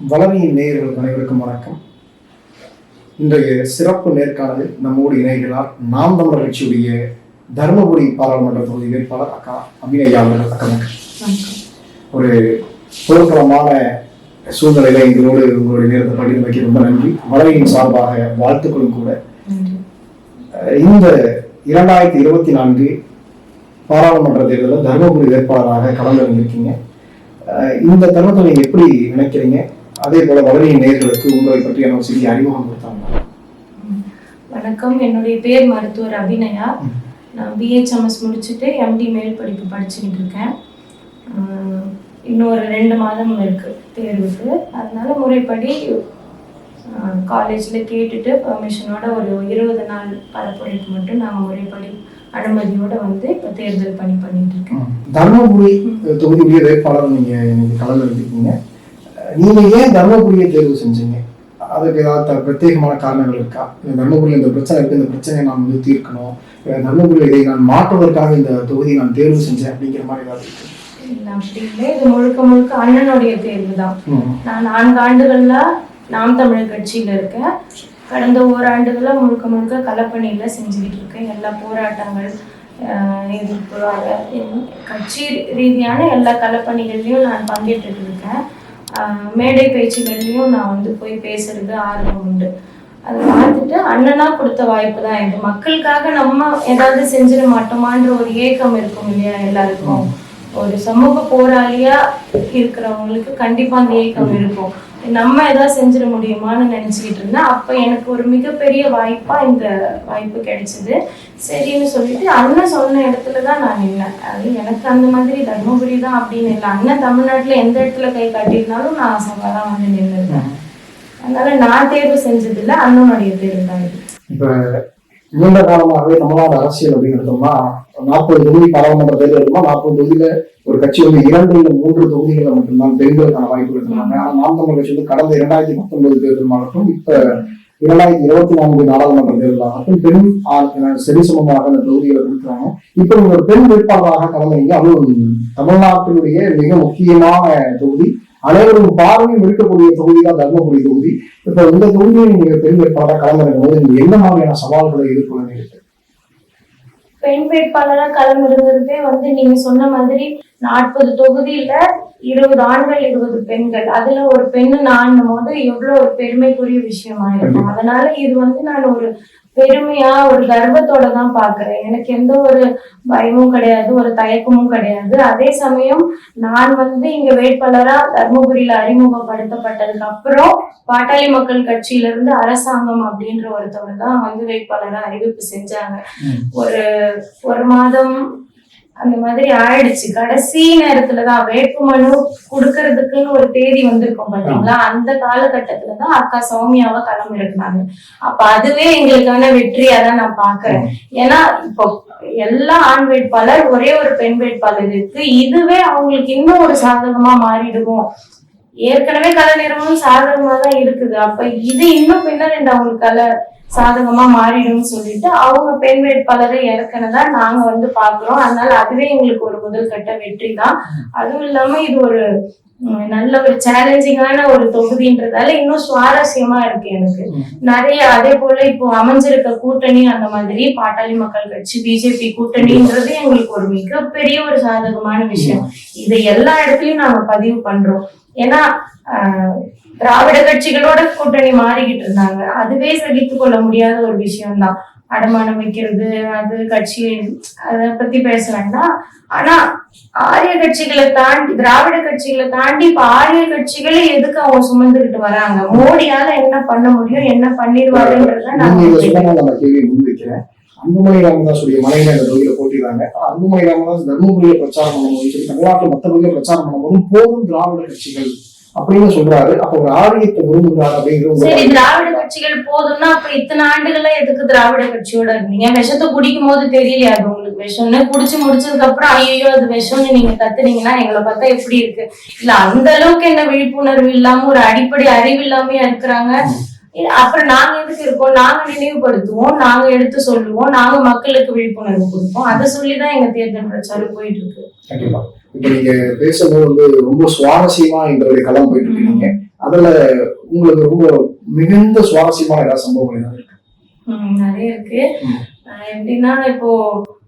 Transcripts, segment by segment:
வளரியின் நேயர்கள் அனைவருக்கும் வணக்கம். இன்றைய சிறப்பு நேர்காணலில் நம்மோடு இணைகிறார் நாம் தமிழர் கட்சியுடைய தருமபுரி பாராளுமன்ற தொகுதி வேட்பாளர் அக்கா அபிநயா அவர்கள். அக்கா. ஒரு போர்க்களமான சூழ்நிலையில எங்களோடு உங்களுடைய நேரத்தை பகிர்ந்து வைக்க ரொம்ப நன்றி. வளரியின் சார்பாக வாழ்த்துக்களும் கூட. இந்த இரண்டாயிரத்தி இருபத்தி நான்கு பாராளுமன்ற தேர்தலில் தருமபுரி வேட்பாளராக களமிறங்கியிருக்கீங்க. அஹ் இந்த தருணத்தை நீங்க எப்படி நினைக்கிறீங்க? அதே போல வளரியின் நேர்களுக்கு உங்களை பற்றியான ஒரு சிறிய அறிமுகம் கொடுத்தாங்க. வணக்கம். என்னுடைய பேர் மருத்துவர் அபிநயா. நான் பிஹெச்எம்எஸ் முடிச்சுட்டு எம்டி மேல் படிப்பு படிச்சுக்கிட்டு இருக்கேன். ஆஹ் இன்னொரு ரெண்டு மாதம் இருக்கு தேர்வுக்கு. அதனால முறைப்படி காலேஜில் கேட்டுட்டு பெர்மிஷனோட ஒரு இருபது நாள் பரப்புரைக்கு மட்டும் நாங்கள் முறைப்படி அனுமதியோட வந்து இப்போ தேர்தல் பணி பண்ணிட்டு இருக்கேன். தருமபுரி தொகுதியுடைய வேட்பாளர் நீங்க இன்னைக்கு அஹ் நீங்க ஏன் தருமபுரியை தேர்வு செஞ்சீங்க? அதுக்கு ஏதாவது பிரத்யேகமான காரணங்கள் இருக்கா? இந்த தருமபுரியில் இந்த பிரச்சனை இருக்கு இந்த பிரச்சனையை நான் வந்து தீர்க்கணும். தருமபுரியில் இதை நான் மாற்றுவதற்காக இந்த தொகுதியை நான் தேர்வு செஞ்சேன் அப்படிங்கிற மாதிரி ஏதாவது இருக்கு? இது முழுக்க முழுக்க அண்ணனுடைய தேர்வு தான். நான் நான்கு ஆண்டுகள்ல நாம் தமிழர் கட்சியில இருக்கேன். கடந்த ஓராண்டுகளா முழுக்க முழுக்க களப்பணியில செஞ்சுக்கிட்டு இருக்கேன். எல்லா போராட்டங்கள் எதிர்ப்பு கட்சி ரீதியான எல்லா களப்பணிகள்லையும் நான் பங்கேற்றுட்டு இருக்கேன். மேடை பேச்சுகள்லையும் நான் வந்து போய் பேசுறது ஆர்வம் உண்டு. அதை பார்த்துட்டு அண்ணனா கொடுத்த வாய்ப்பு தான் எனக்கு. மக்களுக்காக நம்ம ஏதாவது செஞ்சிட மாட்டோமான்ற ஒரு ஏக்கம் இருக்கும் இல்லையா எல்லாருக்கும். ஒரு சமூக போராளியா இருக்கிறவங்களுக்கு கண்டிப்பா அந்த ஏக்கம் இருக்கும். நம்ம ஏதாவது செஞ்சிட முடியுமான்னு நினைச்சுக்கிட்டு இருந்தேன். அப்ப எனக்கு ஒரு மிகப்பெரிய வாய்ப்பா இந்த வாய்ப்பு கிடைச்சது. சரின்னு சொல்லிட்டு அண்ணன் சொன்ன இடத்துல தான் நான் நின்னேன். அது எனக்கு அந்த மாதிரி தர்மபுரி தான் அப்படின்னு இல்லை. அண்ணன் தமிழ்நாட்டுல எந்த இடத்துல கை காட்டியிருந்தாலும் நான் சவாலா வந்து நின்றுருக்கேன் அதனால நான் தேர்வு செஞ்சது இல்ல அண்ணனுடைய தேர்வு தான் இப்ப நீண்ட காலமாகவே தமிழ்நாடு அரசியல் அப்படின்னு எடுத்தோம்னா நாற்பது தொகுதி பாராளுமன்ற தேர்தல் இருக்குமா நாற்பது தொகுதியில ஒரு கட்சி வந்து இரண்டு இல்லை மூன்று தொகுதிகளை மட்டும்தான் பெண்களுக்கான வாய்ப்பு இருக்கிறாங்க ஆனால் நாம் தமிழ் கட்சி வந்து கடந்த இரண்டாயிரத்தி பத்தொன்பது தேர்தல் ஆகட்டும் இப்ப இரண்டாயிரத்தி இருபத்தி நான்கு நாடாளுமன்ற தேர்தல் ஆகட்டும் பெண் சரி சமமாக அந்த தொகுதிகளை கொடுக்குறாங்க. இப்ப நீங்க ஒரு பெண் வேட்பாளராக கலந்தீங்க அதுவும் தமிழ்நாட்டினுடைய மிக முக்கியமான தொகுதி. அனைவரும் பார்வையும் இருக்கக்கூடிய தொகுதி தான் தர்மபுரி தொகுதி. இப்ப இந்த தொகுதியை நீங்க பெண் வேட்பாளராக கலந்துருக்கும் போது நீங்க என்ன மாதிரியான சவால்களை எதிர்கொள்ள நேரிட்டு பெண் வேட்பாளரா களமிறங்குறதே வந்து நீங்க சொன்ன மாதிரி நாற்பது தொகுதியில இருபது ஆண்கள் இருபது பெண்கள். அதுல ஒரு பெண்ணு நான் போது எவ்வளவு ஒரு பெருமைக்குரிய விஷயமா இருக்கும். அதனால இது வந்து நான் ஒரு பெருமையா ஒரு கர்வத்தோட தான் பாக்குறேன் எனக்கு எந்த ஒரு பயமும் கிடையாது ஒரு தயக்கமும் கிடையாது. அதே சமயம் நான் வந்து இங்க வேட்பாளரா தர்மபுரியில அறிமுகப்படுத்தப்பட்டதுக்கு அப்புறம் பாட்டாளி மக்கள் கட்சியில இருந்து அரசாங்கம் அப்படின்ற ஒருத்தவங்க தான் வந்து வேட்பாளரா அறிவிப்பு செஞ்சாங்க. ஒரு ஒரு மாதம் அந்த மாதிரி ஆயிடுச்சு. கடைசி நேரத்துலதான் வேட்புமனு கொடுக்கறதுக்குன்னு ஒரு தேதி வந்திருக்கும் பாத்தீங்களா? அந்த காலகட்டத்துலதான் அக்கா சௌமியாவை களம் இருந்தாங்க அப்ப அதுவே எங்களுக்கான வெற்றியா தான் நான் பாக்குறேன். ஏன்னா இப்போ எல்லா ஆண் வேட்பாளர் ஒரே ஒரு பெண் வேட்பாளர் இருக்கு. இதுவே அவங்களுக்கு இன்னும் ஒரு சாதகமா மாறிடுவோம் ஏற்கனவே கல நேரமும் சாதகமா தான் இருக்குது. அப்ப இது இன்னும் பின்னர் இந்த அவங்களுக்கு கல சாதகமா மாறிடும்னு சொல்லிட்டு அவங்க பெண் வேட்பாளரை இறக்குனதா நாங்க வந்து பாக்குறோம் அதனால அதுவே எங்களுக்கு ஒரு முதல் கட்ட வெற்றி தான் அதுவும் இல்லாம இது ஒரு நல்ல ஒரு சேலஞ்சிங்கான ஒரு தொகுதின்றதால இன்னும் சுவாரஸ்யமா இருக்கு எனக்கு. நிறைய அதே போல இப்போ அமைஞ்சிருக்க கூட்டணி அந்த மாதிரி பாட்டாளி மக்கள் கட்சி பிஜேபி கூட்டணின்றது எங்களுக்கு ஒரு மிகப்பெரிய ஒரு சாதகமான விஷயம். இதை எல்லா இடத்துலயும் நாங்க பதிவு பண்றோம். ஏன்னா ஆஹ், திராவிட கட்சிகளோட கூட்டணி மாறிக்கிட்டு இருந்தாங்க. அதுவே சகித்து கொள்ள முடியாத ஒரு விஷயம்தான். அடமானம் வைக்கிறது அது கட்சி அதை பத்தி பேச வேண்டாம். ஆனா ஆரிய கட்சிகளை தாண்டி திராவிட கட்சிகளை தாண்டி இப்ப ஆரிய கட்சிகளே எதுக்கு அவங்க சுமந்துகிட்டு வராங்க? மோடியால என்ன பண்ண முடியும் என்ன பண்ணிடுவாருன்றத நான் கேள்வி முன்வைக்கிறேன். அன்புமணி ராமதாசுடைய மனைவி அந்த தொகுதியில போட்டிடுறாங்க அன்புமணி ராமதாஸ் தர்மபுரியில பிரச்சாரம் பண்ணும்போது சரி தமிழ்நாட்டுல பகுதியில பிரச்சாரம் பண்ணும்போது போதும் திராவிட கட்சிகள். அப்படின்னு சொல்றாரு. அப்ப ஒரு ஆரியத்தை விரும்புகிறார் அப்படிங்கிற சரி திராவிட கட்சிகள் போதும்னா அப்ப இத்தனை ஆண்டுகளா எதுக்கு திராவிட கட்சியோட இருந்தீங்க விஷத்தை குடிக்கும் போது தெரியலையா அது உங்களுக்கு? விஷம்னு குடிச்சு முடிச்சதுக்கு அப்புறம் ஐயோ அது விஷம்னு நீங்க கத்துனீங்கன்னா எங்களை பார்த்தா எப்படி இருக்கு? இல்ல அந்த அளவுக்கு என்ன விழிப்புணர்வு இல்லாம ஒரு அடிப்படை அறிவு இல்லாமயா இருக்கிறாங்க. அப்புறம் நாங்க எதுக்கு இருக்கோம்? நாங்க நினைவுபடுத்துவோம் நாங்க எடுத்து சொல்லுவோம் நாங்க மக்களுக்கு விழிப்புணர்வு கொடுப்போம். அதை சொல்லிதான் எங்க தேர்தல் பிரச்சாரம் போயிட்டு இருக்கு. இப்ப நீங்க பேசும்போது வந்து ரொம்ப சுவாரஸ்யமா எங்களுடைய களம் போயிட்டு இருக்கீங்க அத அதுல உங்களுக்கு ரொம்ப மிகுந்த சுவாரஸ்யமான ஏதாவது சம்பவங்கள் ஏதாவது இருக்கு? நிறைய இருக்கு. எப்படின்னா இப்போ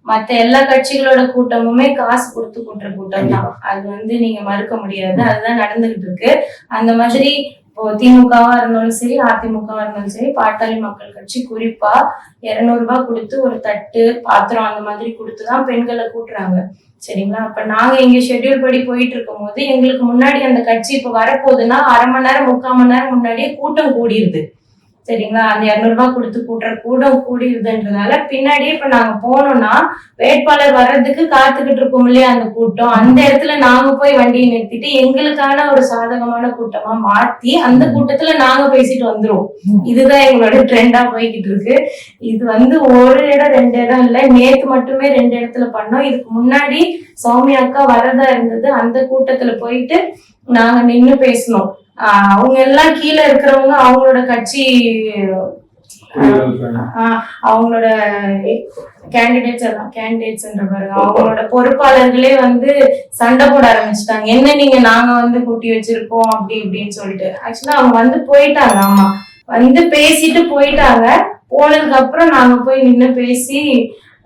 மத்த எல்லா கட்சிகளோட கூட்டமுமே காசு கொடுத்து கூட்டுற கூட்டம் தான். அது வந்து நீங்க மறுக்க முடியாது. அதுதான் நடந்துகிட்டு இருக்கு. அந்த மாதிரி இப்போ திமுகவா இருந்தாலும் சரி அதிமுகவா இருந்தாலும் சரி பாட்டாளி மக்கள் கட்சி குறிப்பா இருநூறு ரூபாய் கொடுத்து ஒரு தட்டு பாத்திரம் அந்த மாதிரி கொடுத்துதான் பெண்களை கூட்டுறாங்க. சரிங்களா? அப்ப நாங்க எங்க ஷெட்யூல் படி போயிட்டு இருக்கும் போது எங்களுக்கு முன்னாடி அந்த கட்சி இப்ப வரப்போகுதுன்னா அரை மணி நேரம் முக்கால் மணி நேரம் முன்னாடியே கூட்டம் கூடிடுது சரிங்களா? அந்த இருநூறு ரூபாய் கொடுத்து கூட்டுற கூட்டம் கூடிருதுன்றதால பின்னாடியே இப்ப நாங்க போனோம்னா வேட்பாளர் வர்றதுக்கு காத்துக்கிட்டு இருக்கோம் இல்லையா அந்த கூட்டம்? அந்த இடத்துல நாங்க போய் வண்டியை நிறுத்திட்டு எங்களுக்கான ஒரு சாதகமான கூட்டமா மாத்தி அந்த கூட்டத்துல நாங்க பேசிட்டு வந்துருவோம். இதுதான் எங்களோட ட்ரெண்டா போய்கிட்டு இருக்கு. இது வந்து ஒரு இடம் ரெண்டு இடம் இல்ல. நேத்து மட்டுமே ரெண்டு இடத்துல பண்ணோம். இதுக்கு முன்னாடி சௌமியா அக்கா வரதா இருந்தது. அந்த கூட்டத்துல போயிட்டு நாங்க நின்னு பேசணும். ஆஹ் அவங்க எல்லாம் கீழே இருக்கிறவங்க அவங்களோட கட்சி ஆஹ் அவங்களோட கேண்டிடேட்ஸ் எல்லாம் கேண்டிடேட்ஸ் பாருங்க அவங்களோட பொறுப்பாளர்களே வந்து சண்டை போட ஆரம்பிச்சிட்டாங்க. என்ன நீங்க நாங்க வந்து கூட்டி வச்சிருக்கோம் அப்படி இப்படின்னு சொல்லிட்டு. ஆக்சுவலா அவங்க வந்து போயிட்டாங்க ஆமா. வந்து பேசிட்டு போயிட்டாங்க. போனதுக்கு அப்புறம் நாங்க போய் நின்னு பேசி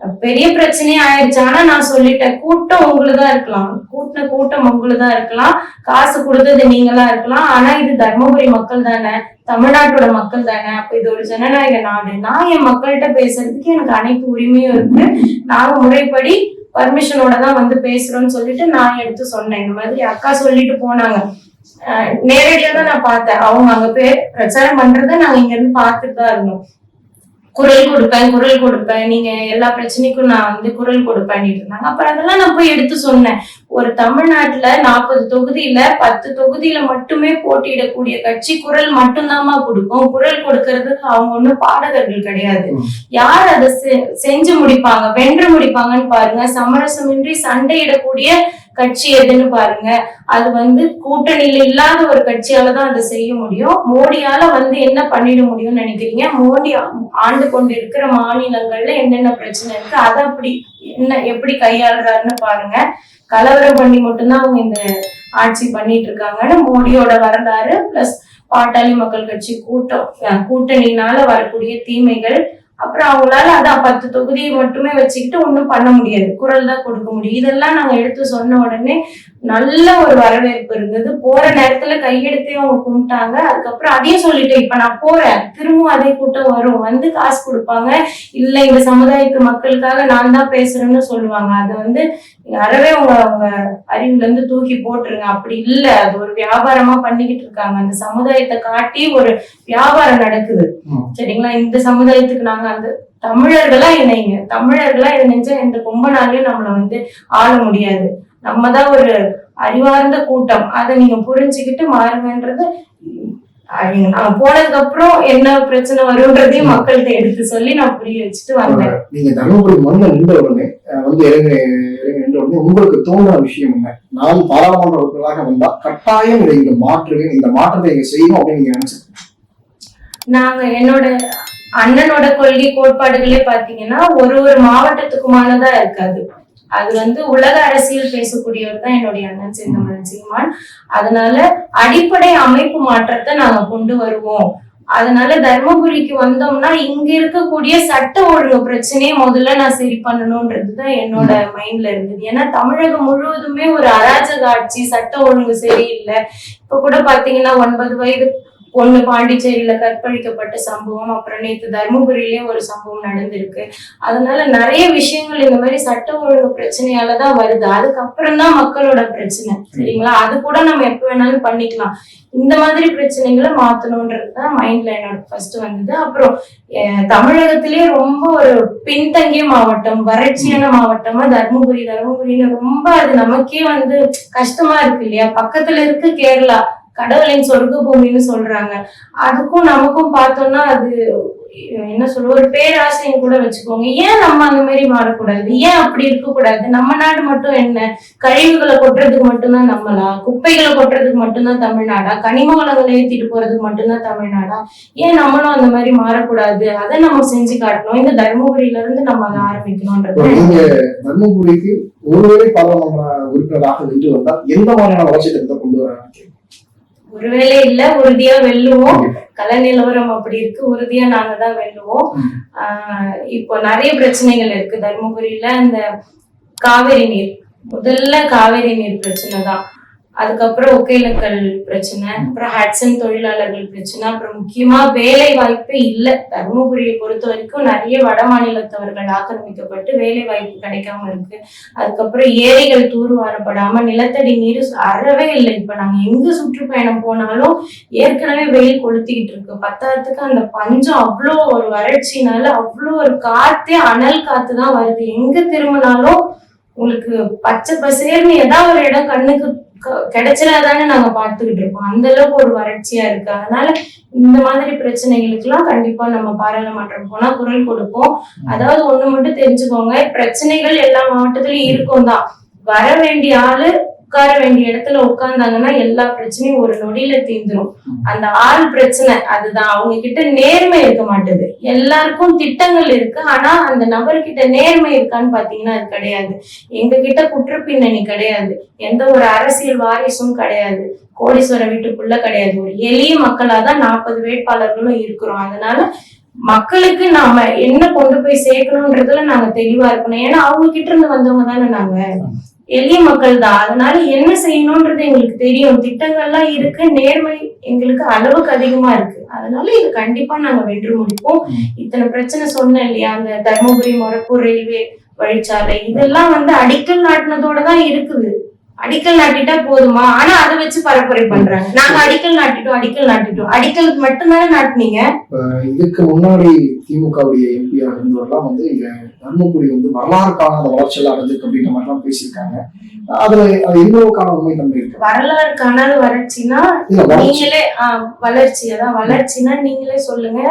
பெரிய பிரச்சனையே ஆயிடுச்சு. ஆனா நான் சொல்லிட்டேன் கூட்டம் உங்களுதான் இருக்கலாம். கூட்டின கூட்டம் உங்களுதான் இருக்கலாம். காசு கொடுத்தது நீங்களா இருக்கலாம். ஆனா இது தர்மபுரி மக்கள் தானே தமிழ்நாட்டோட மக்கள் தானே. அப்ப இது ஒரு ஜனநாயக நாடு. நான் என் மக்கள்கிட்ட பேசுறதுக்கு எனக்கு அனைத்து உரிமையும் இருக்கு. நாங்க முறைப்படி பர்மிஷனோட தான் வந்து பேசுறோம்னு சொல்லிட்டு நான் எடுத்து சொன்னேன். இந்த மாதிரி அக்கா சொல்லிட்டு போனாங்க. அஹ் நேரடியா தான் நான் பார்த்தேன். அவங்க அங்க போய் பிரச்சாரம் பண்றத நாங்க இங்க இருந்து பார்த்துட்டு தான் இருந்தோம். குரல் கொடுப்பேன் குரல் கொடுப்பேன். நீங்க எல்லா பிரச்சனைக்கும் நான் வந்து குரல் கொடுப்பேன் இருந்தாங்க அப்புறம் அதெல்லாம் நான் போய் எடுத்து சொன்னேன். ஒரு தமிழ்நாட்டுல நாற்பது தொகுதியில பத்து தொகுதியில மட்டுமே போட்டியிடக்கூடிய கட்சி குரல் மட்டும்தாம்மா கொடுக்கும். குரல் கொடுக்கறதுக்கு அவங்க ஒண்ணும் பாடகர்கள் கிடையாது. யார் அதை செ- செஞ்சு முடிப்பாங்க வென்று முடிப்பாங்கன்னு பாருங்க. சமரசமின்றி சண்டையிடக்கூடிய கட்சி எதுன்னு பாருங்க. அது வந்து கூட்டணியில இல்லாத ஒரு கட்சியால தான் அதை செய்ய முடியும். மோடியால வந்து என்ன பண்ணிட முடியும்னு நினைக்கிறீங்க? மோடி ஆண்டு கொண்டு இருக்கிற மாநிலங்கள்ல என்னென்ன பிரச்சனை இருக்கு? அதை அப்படி என்ன எப்படி கையாளுறாருன்னு பாருங்க. கலவரம் பண்ணி மட்டும்தான் அவங்க இந்த ஆட்சி பண்ணிட்டு இருக்காங்கன்னு மோடியோட வரலாறு பிளஸ் பாட்டாளி மக்கள் கட்சி கூட்டம் கூட்டணினால வரக்கூடிய தீமைகள் அப்புறம் அவங்களால அதான் பத்து தொகுதியை மட்டுமே வச்சுக்கிட்டு ஒன்றும் பண்ண முடியாது. குரல் தான் கொடுக்க முடியும். இதெல்லாம் நாங்கள் எடுத்து சொன்ன உடனே நல்ல ஒரு வரவேற்பு இருந்தது. போற நேரத்துல கையெடுத்தே அவங்க கும்பிட்டாங்க. அதுக்கப்புறம் அதையும் சொல்லிட்டேன் இப்ப நான் போறேன். திரும்பவும் அதே கூட்டம் வரும். வந்து காசு கொடுப்பாங்க. இல்ல இந்த சமுதாயத்து மக்களுக்காக நான் தான் பேசுறேன்னு சொல்லுவாங்க. அது வந்து அறவே உங்க அவங்க அறிவுல இருந்து தூக்கி போட்டுருங்க. அப்படி இல்ல. அது ஒரு வியாபாரமா பண்ணிக்கிட்டு இருக்காங்க. அந்த சமுதாயத்தை காட்டி ஒரு வியாபாரம் நடக்குது. சரிங்களா? இந்த சமுதாயத்துக்கு நாங்க அந்த தமிழர்களா இணைங்க. தமிழர்களா இணைஞ்சா இந்த கொம்பனாலையும் நம்மள வந்து ஆள முடியாது. நம்ம தான் ஒரு அறிவார்ந்த கூட்டம். அதை நீங்க புரிஞ்சுக்கிட்டு மாறுங்கன்றது நான் போனதுக்கு அப்புறம் என்ன பிரச்சனை வரும்ன்றதையும் மக்கள்கிட்ட எடுத்து சொல்லி நான் புரிய வச்சுட்டு வந்தேன். நீங்க தர்மபுரி மண்ணில் நின்ற உடனே வந்து இறங்கி இறங்கி நின்ற உடனே உங்களுக்கு தோணுன விஷயம் என்ன? நான் பாராளுமன்ற உறுப்பினராக வந்தா கட்டாயம் இதை இங்க மாற்றுவேன் இந்த மாற்றத்தை இங்க செய்யணும் அப்படின்னு நீங்க நினைச்சு நாங்க என்னோட அண்ணனோட கொள்கை கோட்பாடுகளே பாத்தீங்கன்னா ஒரு ஒரு மாவட்டத்துக்குமானதா இருக்காது. அது வந்து உலக அரசியல் பேசக்கூடியவர் தான் என்னுடைய அண்ணன் செந்தமிழன் சீமான். அதனால அடிப்படை அமைப்பு மாற்றத்தை நாங்க கொண்டு வருவோம். அதனால தர்மபுரிக்கு வந்தோம்னா இங்க இருக்கக்கூடிய சட்ட ஒழுங்கு பிரச்சனையை முதல்ல நான் சரி பண்ணணும்ன்றதுதான் என்னோட மைண்ட்ல இருந்தது. ஏன்னா தமிழகம் முழுவதுமே ஒரு அராஜக ஆட்சி சட்ட ஒழுங்கு சரியில்லை. இப்ப கூட பாத்தீங்கன்னா ஒன்பது வயது ஒண்ணு பாண்டிச்சேரியில கற்பழிக்கப்பட்ட சம்பவம் அப்புறம் நேத்து தர்மபுரியிலயும் ஒரு சம்பவம் நடந்திருக்கு. அதனால நிறைய விஷயங்கள் இந்த மாதிரி சட்ட ஒழுங்கு பிரச்சனையாலதான் வருது. அதுக்கப்புறம் தான் மக்களோட பிரச்சனை சரிங்களா? அது கூட நம்ம எப்ப வேணாலும் பண்ணிக்கலாம். இந்த மாதிரி பிரச்சனைகளை மாத்தணும்ன்றதுதான் மைண்ட்ல என்னோட ஃபர்ஸ்ட் வந்தது. அப்புறம் தமிழகத்திலேயே ரொம்ப ஒரு பின்தங்கிய மாவட்டம் வறட்சியான மாவட்டமா தர்மபுரி தர்மபுரின்னு ரொம்ப அது நமக்கே வந்து கஷ்டமா இருக்கு இல்லையா? பக்கத்துல இருக்கு கேரளா. கடவுளின் சொர்க்க பூமின்னு சொல்றாங்க. அதுக்கும் நமக்கும் பார்த்தோம்னா அது என்ன சொல்ல ஒரு பேராசையும் கூட வச்சுக்கோங்க. ஏன் நம்ம அந்த மாதிரி மாறக்கூடாது? ஏன் அப்படி இருக்கக்கூடாது? நம்ம நாடு மட்டும் என்ன? கழிவுகளை கொட்டுறதுக்கு மட்டும்தான் நம்மளா? குப்பைகளை கொட்டுறதுக்கு மட்டும்தான் தமிழ்நாடா? கனிம வளங்களை ஏத்திட்டு போறதுக்கு மட்டும்தான் தமிழ்நாடா? ஏன் நம்மளும் அந்த மாதிரி மாறக்கூடாது? அதை நம்ம செஞ்சு காட்டணும். இந்த தர்மபுரியில இருந்து நம்ம அதை ஆரம்பிக்கணும்ன்றது. தர்மபுரிக்கு ஒருவரை பாராளுமன்ற உறுப்பினராக நின்று வந்தால் எந்த மாதிரியான வளர்ச்சி திட்டத்தை கொண்டு வர ஒருவேளை இல்ல உறுதியா வெல்லுவோம். கல நிலவரம் அப்படி இருக்கு உறுதியா நாங்க தான் வெல்லுவோம். இப்போ நிறைய பிரச்சனைகள் இருக்கு. தருமபுரியில இந்த காவிரி நீர் முதல்ல காவிரி நீர் பிரச்சனை தான். அதுக்கப்புறம் ஒகேலக்கல் பிரச்சனை அப்புறம் ஹட்சன் தொழிலாளர்கள் பிரச்சனை அப்புறம் முக்கியமா வேலை வாய்ப்பே இல்லை. தருமபுரியை பொறுத்த வரைக்கும் நிறைய வட மாநிலத்தவர்கள் ஆக்கிரமிக்கப்பட்டு வேலை வாய்ப்பு கிடைக்காம இருக்கு. அதுக்கப்புறம் ஏரிகள் தூர்வாரப்படாம நிலத்தடி நீர் அறவே இல்லை. இப்ப நாங்க எங்க சுற்றுப்பயணம் போனாலும் ஏற்கனவே வெயில் கொளுத்திக்கிட்டு இருக்கு. பத்தாயிரத்துக்கு அந்த பஞ்சம் அவ்வளோ ஒரு வறட்சினால அவ்வளோ ஒரு காத்தே அனல் காத்து தான் வருது. எங்க திரும்பினாலும் உங்களுக்கு பச்சை பசேர்னு ஏதாவது ஒரு இடம் கண்ணுக்கு கிடைச்சிடாதானே நாங்க பார்த்துக்கிட்டு இருக்கோம். அந்த அளவுக்கு ஒரு வறட்சியா இருக்கு. அதனால இந்த மாதிரி பிரச்சனைகளுக்கு எல்லாம் கண்டிப்பா நம்ம பாராளுமன்றம் போனா குரல் கொடுப்போம். அதாவது ஒண்ணு மட்டும் தெரிஞ்சுக்கோங்க பிரச்சனைகள் எல்லா மாவட்டத்திலயும் இருக்கும் தான் வர வேண்டிய ஆளு உட்கார வேண்டிய இடத்துல உட்கார்ந்தாங்கன்னா எல்லா பிரச்சனையும் ஒரு நொடியில தீந்துரும் அந்த ஆள் பிரச்சனை அதுதான். அவங்க கிட்ட நேர்மை இருக்க மாட்டுது. எல்லாருக்கும் திட்டங்கள் இருக்கு. ஆனா அந்த நபர்கிட்ட நேர்மை இருக்கான்னு பாத்தீங்கன்னா அது கிடையாது. எங்க கிட்ட குற்றப்பின்னணி கிடையாது. எந்த ஒரு அரசியல் வாரிசும் கிடையாது. கோடீஸ்வரர் வீட்டுக்குள்ள கிடையாது. ஒரு எளிய மக்களா தான் நாற்பது வேட்பாளர்களும் இருக்கிறோம். அதனால மக்களுக்கு நாம என்ன கொண்டு போய் சேர்க்கணும்ன்றதுல நாங்க தெளிவா இருக்கணும். ஏன்னா அவங்க கிட்ட இருந்து வந்தவங்க தானே நாங்க. எளிய மக்கள் தான் அதனால என்ன செய்யணும்ன்றது எங்களுக்கு தெரியும். திட்டங்கள்லாம் இருக்கு. நேர்மை எங்களுக்கு அளவுக்கு அதிகமா இருக்கு. அதனால இது கண்டிப்பா நாங்க வென்று முடிப்போம். இத்தனை பிரச்சனை சொன்னேன் இல்லையா? அந்த தர்மபுரி மொரப்பூர் ரயில்வே வழிச்சாலை. இதெல்லாம் வந்து அடிக்கல் நாட்டினதோட தான் இருக்குது. அடிக்கல் நாட்டிட்டா போதுமா? ஆனா அதை வச்சு பரப்புரை பண்றாங்க. நாங்க அடிக்கல் நாட்டிட்டோம் அடிக்கல் நாட்டிட்டோம். அடிக்கல் மட்டும்தானே நாட்டினீங்க? இதுக்கு முன்னாடி திமுகவுடைய எம்பியாக இருந்தவரெல்லாம் வந்து இங்க தர்மபுரி வந்து வரலாறு காணாத வளர்ச்சியெல்லாம் அடைஞ்சிருக்கு அப்படின்ற மாதிரிலாம் பேசியிருக்காங்க. அதுல அது எவ்வளவுக்கான உண்மை தன்மை இருக்கு? வரலாறு காணாத நீங்களே வளர்ச்சி. அதான் வளர்ச்சினா நீங்களே சொல்லுங்க.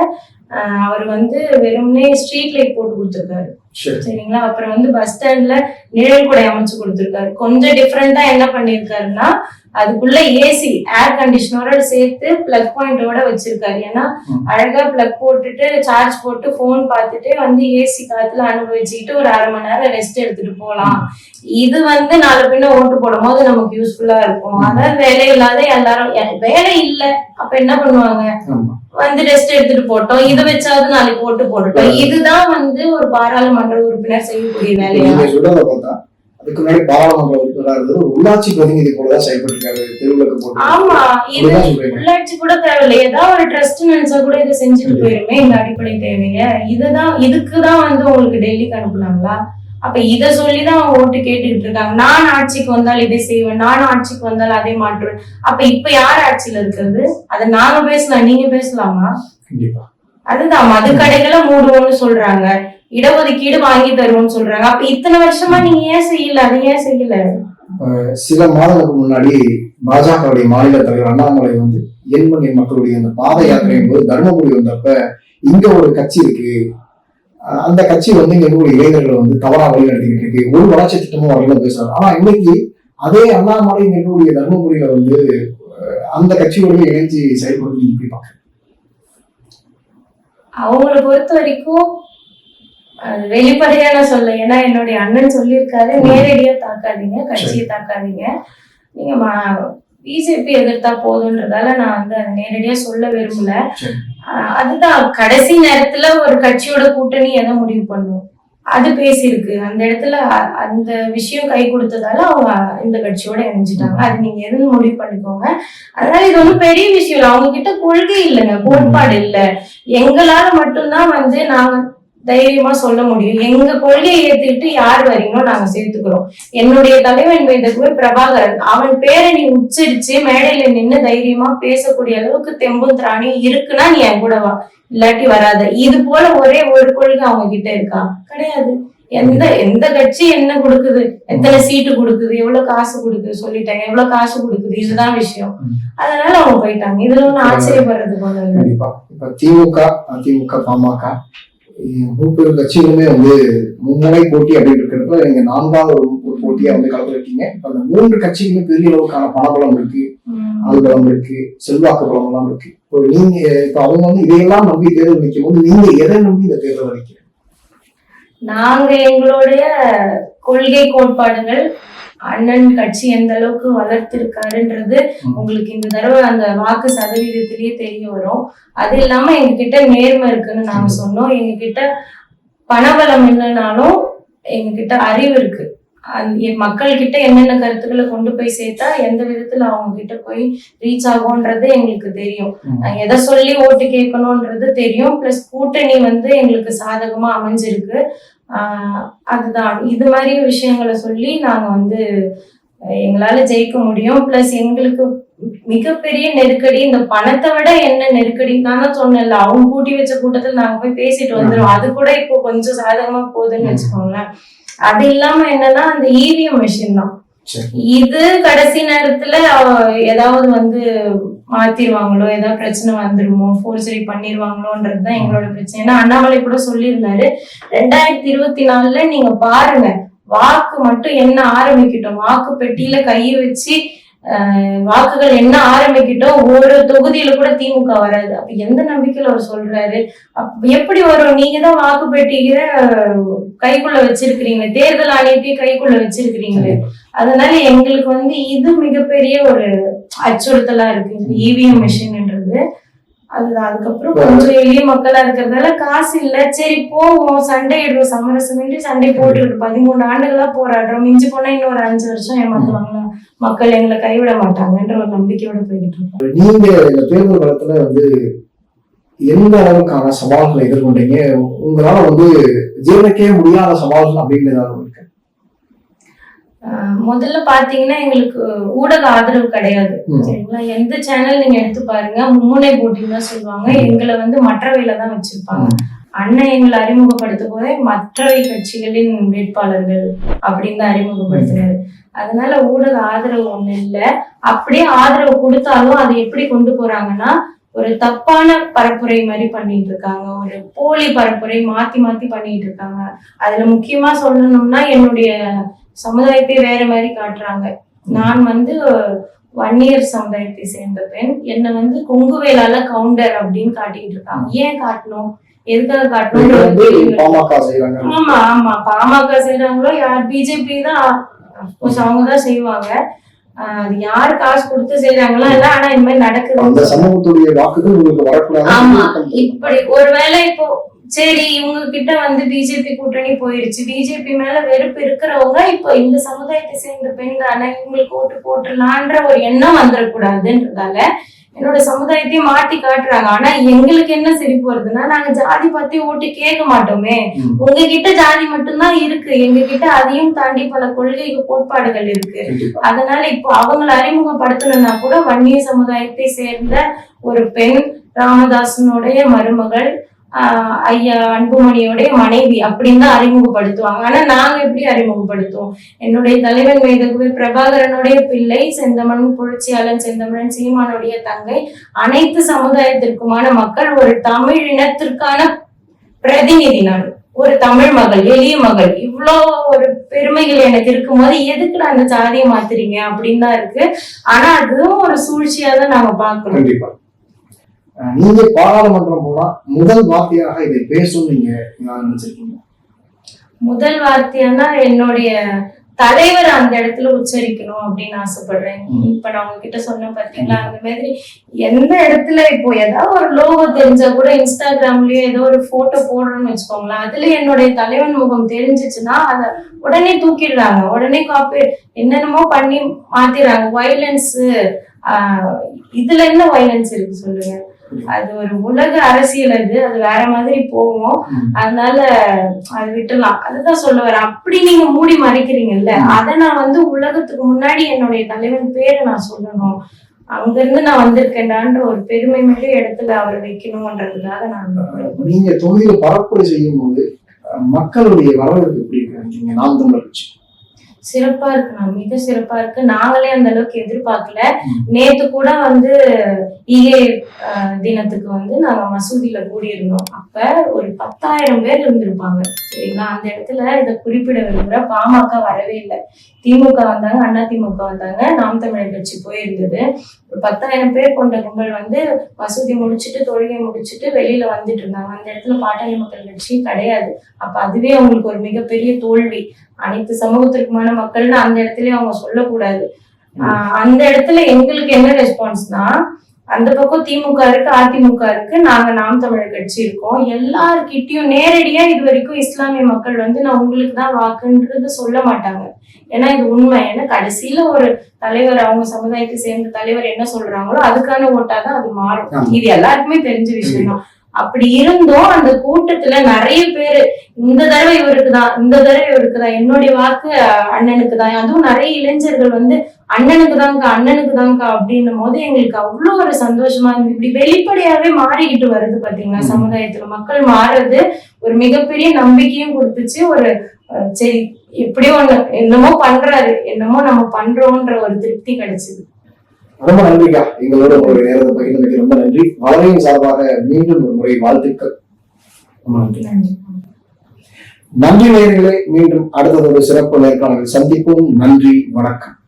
அவர் வந்து வெறும்னே ஸ்ட்ரீட் லைட் போட்டு கொடுத்துருக்காரு. சரி. சரிங்களா? அப்புறம் வந்து பஸ் ஸ்டாண்ட்ல நிழல் குடை அமைச்சு கொடுத்துருக்காரு. கொஞ்சம் டிஃப்ரெண்டா என்ன பண்ணிருக்காருன்னா அதுக்குள்ள ஏசி ஏர் கண்டிஷனரோட சேர்த்து பிளக் பாயிண்டோட வச்சிருக்காரு. ஏன்னா. அழகா பிளக் போட்டுட்டு சார்ஜ் போட்டு ஃபோன் பார்த்துட்டு வந்து ஏசி காத்துல அனுபவிச்சுக்கிட்டு ஒரு அரை மணி நேரம் ரெஸ்ட் எடுத்துட்டு போலாம். இது வந்து நாலு பின்ன ஓட்டு போடும் போது நமக்கு யூஸ்ஃபுல்லா இருக்கும். அதாவது வேலை இல்லாத எல்லாரும் வேலை இல்ல. அப்ப என்ன பண்ணுவாங்க? வந்து ரெஸ்ட் எடுத்துட்டு போட்டோம். இதை வச்சாவது நாளைக்கு ஓட்டு போடட்டும். இதுதான் வந்து ஒரு பாராளுமன்ற உறுப்பினர் செய்யக்கூடிய வேலையா? அதுக்கு முன்னாடி பாராளுமன்ற உறுப்பினராக இருந்தது உள்ளாட்சி பிரதிநிதி கூட தான் செயல்பட்டிருக்காரு. தெருவிளக்கு போட்டு. ஆமா இது உள்ளாட்சி கூட தேவையில்லை. ஏதாவது ஒரு ட்ரஸ்ட் நினைச்சா கூட இதை செஞ்சுட்டு போயிருமே இந்த அடிப்படை தேவைய. இதுதான் இதுக்குதான் வந்து உங்களுக்கு டெல்லிக்கு அனுப்புனாங்களா? அப்ப இத சொல்லிதான் அவங்க ஓட்டு கேட்டுக்கிட்டு இருக்காங்க. நான் ஆட்சிக்கு வந்தால் இதை செய்வேன் நான் ஆட்சிக்கு வந்தால் அதை மாற்றுவேன். அப்ப இப்ப யார் ஆட்சியில இருக்கிறது? அதை நாங்க பேசலாம் நீங்க பேசலாமா? கண்டிப்பா. அதுதான் மது கடைகளை மூடுவோம்னு சொல்றாங்க. இடஒதுக்கீடு வாங்கி தருவோம்னு சொல்றாங்க. அப்ப இத்தனை வருஷமா நீங்க ஏன் செய்யல? அதை ஏன் செய்யல? சில மாதங்களுக்கு முன்னாடி பாஜகவுடைய மாநில தலைவர் அண்ணாமலை வந்து எண்மண் எண் மக்களுடைய அந்த பாத யாத்திரையின் போது தருமபுரி வந்தப்ப இங்க ஒரு கட்சி இருக்கு. அந்த கட்சி வந்து இங்க இருக்கக்கூடிய இளைஞர்களை வந்து தவறா வழி நடத்திக்கிட்டு இருக்கு. ஒரு வளர்ச்சி திட்டமும் வரல பேசுறாரு. ஆனா இன்னைக்கு அதே அண்ணாமலை இங்க இருக்கக்கூடிய தருமபுரியில வந்து அந்த கட்சியோட இணைஞ்சு செயல்படுறது எப்படி பாக்குறீங்க அவங்கள பொறுத்த வரைக்கும் வெளிப்படையா நான் சொல்ல ஏன்னா என்னுடைய அண்ணன் சொல்லியிருக்காரு. நேரடியா தாக்காதீங்க கட்சியை தாக்காதீங்க. நீங்க பிஜேபி எதிர்த்தா போதுன்றதால நான் வந்து அதை நேரடியா சொல்ல விரும்பல. அதுதான். கடைசி நேரத்துல ஒரு கட்சியோட கூட்டணி எதை முடிவு பண்ணும்? அது பேசியிருக்கு. அந்த இடத்துல அந்த விஷயம் கை கொடுத்ததால அவங்க இந்த கட்சியோட இணைஞ்சிட்டாங்க. அது நீங்க எதுன்னு முடிவு பண்ணிக்கோங்க. அதனால இது ஒண்ணும் பெரிய விஷயம் இல்லை. அவங்க கிட்ட கொள்கை இல்லைங்க. கோட்பாடு இல்ல. எங்களால மட்டும்தான் வந்து நாங்க தைரியமா சொல்ல முடியும். எங்க கொள்கையை ஏத்துக்கிட்டு யார் வரீங்களோ நாங்க சேர்த்துக்கிறோம். என்னுடைய தலைவன் வேதகுவே பிரபாகரன் அவன் பேரை நீ உச்சரிச்சு மேடையில நின்னு தைரியமா பேசக்கூடிய அளவுக்கு தெம்பும் திராணியும் இருக்குன்னா நீ என் கூட வா. இல்லாட்டி வராத. இது போல ஒரே ஒரு கொள்கை அவங்க கிட்ட இருக்கா? கிடையாது. எந்த எந்த கட்சி என்ன கொடுக்குது? எத்தனை சீட்டு கொடுக்குது? எவ்வளவு காசு கொடுக்குது? சொல்லிட்டாங்க. எவ்வளவு காசு கொடுக்குது? இதுதான் விஷயம். அதனால அவங்க போயிட்டாங்க. இதுல ஒண்ணு ஆச்சரியப்படுறது போல கண்டிப்பா. இப்ப திமுக பாமக மூப்பெரும் கட்சிகளுமே வந்து மும்முனை போட்டி அப்படின்னு இருக்கிறப்ப நீங்க நான்காவது ஒரு போட்டியா வந்து கலந்துருக்கீங்க. இப்ப அந்த மூன்று கட்சிகளுமே பெரிய அளவுக்கான பணபலம் இருக்கு. ஆள்பலம் இருக்கு. செல்வாக்கு பலம் எல்லாம் இருக்கு. இப்போ நீங்க இப்ப அவங்க வந்து இதையெல்லாம் நம்பி தேர்தல் நிற்கும் போது நீங்க எதை நம்பி இந்த தேர்தல் நிற்கிறீங்க நாங்க எங்களுடைய கொள்கை கோட்பாடுகள் அண்ணன் கட்சி எந்த அளவுக்கு வளர்த்திருக்காருன்றது. உங்களுக்கு இந்த தடவை அந்த வாக்கு சதவீதத்திலேயே தெரிய வரும். அது இல்லாம எங்க கிட்ட நேர்மை இருக்குன்னு நாங்க சொன்னோம். எங்க கிட்ட பணபலம் இல்லைனாலும் எங்க கிட்ட அறிவு இருக்கு. மக்கள் கிட்ட என்னென்ன கருத்துக்களை கொண்டு போய் சேர்த்தா எந்த விதத்துல அவங்க கிட்ட போய் ரீச் ஆகும்ன்றது எங்களுக்கு தெரியும். எதை சொல்லி ஓட்டு கேட்கணும்ன்றது தெரியும். பிளஸ் கூட்டணி வந்து எங்களுக்கு சாதகமா அமைஞ்சிருக்கு. அதுதான். இது மாதிரி விஷயங்களை சொல்லி நாங்க வந்து எங்களால ஜெயிக்க முடியும். பிளஸ் எங்களுக்கு மிகப்பெரிய நெருக்கடி இந்த பணத்தை விட என்ன நெருக்கடி? நான் தான் சொன்னேன்ல அவங்க கூட்டி வச்ச கூட்டத்துல நாங்க போய் பேசிட்டு வந்துடும் அது கூட இப்போ கொஞ்சம் சாதகமா போகுதுன்னு வச்சுக்கோங்களேன். அது இல்லாம என்னன்னா அந்த இவிஎம் மிஷின் தான். இது கடைசி நேரத்துல ஏதாவது வந்து மாத்திருவாங்களோ ஏதாவது பிரச்சனை வந்துருமோ ஃபோர்ஜரி பண்ணிருவாங்களோன்றது தான் எங்களோட பிரச்சனை. ஏன்னா அண்ணாமலை கூட சொல்லியிருந்தாரு ரெண்டாயிரத்தி இருபத்தி நாலுல நீங்க பாருங்க வாக்கு மட்டும் என்ன ஆரம்பிக்கட்டும்? வாக்கு பெட்டியில கையை வச்சு வாக்குகள் என்ன ஆரம்பிக்கட்டும்? ஒரு தொகுதியில கூட திமுக வராது. அப்ப எந்த நம்பிக்கையில அவர் சொல்றாரு? எப்படி வரும்? நீங்க தான் வாக்கு பெட்டியில கைக்குள்ள வச்சிருக்கிறீங்க தேர்தல் ஆணையத்தையே கைக்குள்ள வச்சிருக்கிறீங்களே. அதனால எங்களுக்கு வந்து இது மிகப்பெரிய ஒரு அச்சுறுத்தலா இருக்கு இவிஎம் மிஷின்ன்றது அதுதான். அதுக்கப்புறம் கொஞ்சம் எளிய மக்களா இருக்கிறதால காசு இல்ல. சரி போவோம். சண்டை இடுவோம். சமரசமின்றி சண்டை போட்டு பதிமூணு ஆண்டுகளா போராடுறோம். மிஞ்சி போனா இன்னும் ஒரு அஞ்சு வருஷம் ஏமாத்துவாங்களா மக்கள் எங்களை கைவிட மாட்டாங்கன்ற ஒரு நம்பிக்கையோட போய்கிட்டு இருக்கோம். நீங்க இந்த தேர்தல் காலத்துல வந்து எந்த அளவுக்கான சவால்களை எதிர்கொண்டீங்க? உங்களால வந்து ஜீரணிக்கவே முடியாத சவால்கள் அப்படின்னு ஏதாவது இருக்கு? முதல்ல பாத்தீங்கன்னா எங்களுக்கு ஊடக ஆதரவு கிடையாது. சரிங்களா? எந்த சேனல் நீங்க எடுத்து பாருங்க மும்முனை போட்டின்னு தான் சொல்லுவாங்க. எங்களை வந்து மற்றவையில தான் வச்சிருப்பாங்க. அண்ணன் எங்களை அறிமுகப்படுத்தும் போதே மற்றவை கட்சிகளின் வேட்பாளர்கள் அப்படின்னு தான் அறிமுகப்படுத்தினாரு அதனால ஊடக ஆதரவு ஒண்ணு இல்ல. அப்படியே ஆதரவு கொடுத்தாலும் அதை எப்படி கொண்டு போறாங்கன்னா ஒரு தப்பான பரப்புரை மாதிரி பண்ணிட்டு இருக்காங்க. ஒரு போலி பரப்புரை மாத்தி மாத்தி பண்ணிட்டு இருக்காங்க. அதுல முக்கியமா சொல்லணும்னா என்னுடைய சமுதாயத்தை வேற மாதிரி காட்டுறாங்க. நான் வந்து வன்னியர் சமுதாயத்தை சேர்ந்த பெண். என்னை வந்து கொங்குவேலால கவுண்டர் அப்படின்னு காட்டிட்டு இருக்காங்க. ஏன் காட்டணும்? எதுக்காக காட்டணும்? ஆமா ஆமா. பாமக செய்யறாங்களோ யார்? பிஜேபி தான். அப்கோர்ஸ் அவங்க தான் செய்வாங்க. அது யார் காசு கொடுத்து செய்யறாங்களோ இல்ல ஆனா இந்த மாதிரி அந்த நடக்குது சமூகத்துடைய வாக்குகள் உங்களுக்கு வரக்கூடாது ஆமா. இப்படி ஒருவேளை இப்போ சரி இவங்க கிட்ட வந்து பிஜேபி கூட்டணி போயிருச்சு. பிஜேபி மேல வெறுப்பு இருக்கிறவங்க இப்போ இந்த சமுதாயத்தை சேர்ந்த பெண் தானே இவங்களுக்கு ஓட்டு போட்டுடலான்ற ஒரு எண்ணம் வந்துடக்கூடாதுன்றதால என்னோட சமுதாயத்தையும் மாத்தி காட்டுறாங்க. ஆனா எங்களுக்கு என்ன சிரிப்பு வருதுன்னா நாங்க ஜாதி பத்தி ஓட்டு கேட்க மாட்டோமே. உங்ககிட்ட ஜாதி மட்டும்தான் இருக்கு. எங்க கிட்ட அதையும் தாண்டி பல கொள்கை கோட்பாடுகள் இருக்கு. அதனால இப்போ அவங்களை அறிமுகப்படுத்தணும்னா கூட வன்னிய சமுதாயத்தை சேர்ந்த ஒரு பெண் ராமதாசனுடைய மருமகள் ஐயா அன்புமணியோடைய மனைவி அப்படின்னு தான் அறிமுகப்படுத்துவாங்க. ஆனா நாங்க எப்படி அறிமுகப்படுத்துவோம்? என்னுடைய தலைவன் மேதகுவே பிரபாகரனுடைய பிள்ளை செந்தமன் புரட்சியாளன் செந்தமன் சீமானுடைய தங்கை அனைத்து சமுதாயத்திற்குமான மக்கள் ஒரு தமிழ் இனத்திற்கான பிரதிநிதி நான். ஒரு தமிழ் மகள் எளிய மகள். இவ்வளோ ஒரு பெருமைகள் எனக்கு இருக்கும்போது நான் அந்த ஜாதியை மாத்துறீங்க அப்படின்னு தான் இருக்கு. ஆனா அதுவும் ஒரு சூழ்ச்சியா தான் நாங்க பாக்குறோம் நீங்க பாராளுமன்றம் போனா முதல் வார்த்தையாக இதை பேசும் நீங்க நான் நினைச்சிருக்கீங்க? முதல் வார்த்தையானா என்னுடைய தலைவர் அந்த இடத்துல உச்சரிக்கணும் அப்படின்னு ஆசைப்படுறேன். இப்ப நான் உங்ககிட்ட சொன்னேன் பாத்தீங்களா அந்த மாதிரி எந்த இடத்துல இப்போ ஏதாவது ஒரு லோகோ தெரிஞ்சா கூட இன்ஸ்டாகிராம்லயோ ஏதோ ஒரு போட்டோ போடுறோம்னு வச்சுக்கோங்களேன் அதுல என்னுடைய தலைவன் முகம் தெரிஞ்சிச்சுன்னா அத உடனே தூக்கிடுறாங்க. உடனே காப்பி என்னென்னமோ பண்ணி மாத்திடுறாங்க. வயலன்ஸ் இதுல என்ன வயலன்ஸ் இருக்கு சொல்லுங்க? அது ஒரு உலக அரசியல் அது. அது வேற மாதிரி போகும். அதனால அது விட்டுலாம் அதுதான் சொல்ல வரேன். அப்படி நீங்க மூடி மறைக்கிறீங்கல்ல. அத நான் வந்து உலகத்துக்கு முன்னாடி என்னுடைய தலைவன் பேரை நான் சொல்லணும். அங்க இருந்து நான் வந்திருக்கேன்டான்ற ஒரு பெருமை மிகு இடத்துல அவரை வைக்கணும்ன்றதுக்காக நான் நீங்க தொகுதியில பரப்புரை செய்யும் போது மக்களுடைய வரவேற்பு எப்படி இருக்கு? நீங்க நாம் தமிழர் கட்சி. சிறப்பா இருக்கு நான் மிக சிறப்பா இருக்கு. நாங்களே அந்த அளவுக்கு எதிர்பார்க்கல. நேத்து கூட வந்து ஈகை அஹ், தினத்துக்கு வந்து நாங்க மசூதியில கூடியிருந்தோம். அப்ப ஒரு பத்தாயிரம் பேர் இருந்திருப்பாங்க. சரிங்களா? அந்த இடத்துல இதை குறிப்பிட விரும்புற பாமக வரவே இல்லை. திமுக வந்தாங்க அண்ணா திமுக வந்தாங்க. நாம் தமிழர் கட்சி போயிருந்தது. ஒரு பத்தாயிரம் பேர் கொண்ட கும்பல் வந்து மசூதி முடிச்சுட்டு தொழுகை முடிச்சுட்டு வெளியில வந்துட்டு இருந்தாங்க. அந்த இடத்துல பாட்டாளி மக்கள் கட்சி கிடையாது. அப்ப அதுவே அவங்களுக்கு ஒரு மிகப்பெரிய தோல்வி. அனைத்து சமூகத்திற்குமான மக்கள்னு அந்த இடத்துலயும் அவங்க சொல்லக்கூடாது. அந்த இடத்துல எங்களுக்கு என்ன ரெஸ்பான்ஸ்னா அந்த பக்கம் திமுக இருக்கு அதிமுக இருக்கு நாங்க நாம் தமிழர் கட்சி இருக்கோம். எல்லார்கிட்டயும் நேரடியா இது வரைக்கும் இஸ்லாமிய மக்கள் வந்து நான் உங்களுக்கு தான் வாக்குன்றது சொல்ல மாட்டாங்க. ஏன்னா இது உண்மை. ஏன்னா கடைசியில ஒரு தலைவர் அவங்க சமுதாயத்தை சேர்ந்த தலைவர் என்ன சொல்றாங்களோ அதுக்கான ஓட்டா தான் அது மாறும். இது எல்லாருக்குமே தெரிஞ்ச விஷயம் தான் அப்படி இருந்தும். அந்த கூட்டத்துல நிறைய பேர் இந்த தடவை இவருக்கு தான் இந்த தடவை இவருக்கு தான் என்னுடைய வாக்கு அண்ணனுக்கு தான். அதுவும் நிறைய இளைஞர்கள் வந்து அண்ணனுக்கு தான்க்கா அண்ணனுக்கு தான்க்கா அப்படின்னும் போது எங்களுக்கு அவ்வளோ ஒரு சந்தோஷமா இருந்து இப்படி வெளிப்படையாவே மாறிக்கிட்டு வருது பாத்தீங்களா ம். சமுதாயத்துல. மக்கள் மாறுறது ஒரு மிகப்பெரிய நம்பிக்கையும் கொடுத்துச்சு. ஒரு சரி எப்படியோ ஒண்ணு என்னமோ பண்றாரு என்னமோ நம்ம பண்றோம்ன்ற ஒரு திருப்தி கிடைச்சது. ரொம்ப நன்றிக்கா. எங்களோட உங்களுடைய நேரத்தை பகிர்ந்தமைக்கு ரொம்ப நன்றி. வளரையின் சார்பாக மீண்டும் ஒரு முறை வாழ்த்துக்கள். ரொம்ப நன்றி. நன்றி நன்றி மீண்டும் அடுத்ததொரு ஒரு சிறப்பு நேர்காணலில் சந்திப்போம். நன்றி வணக்கம்.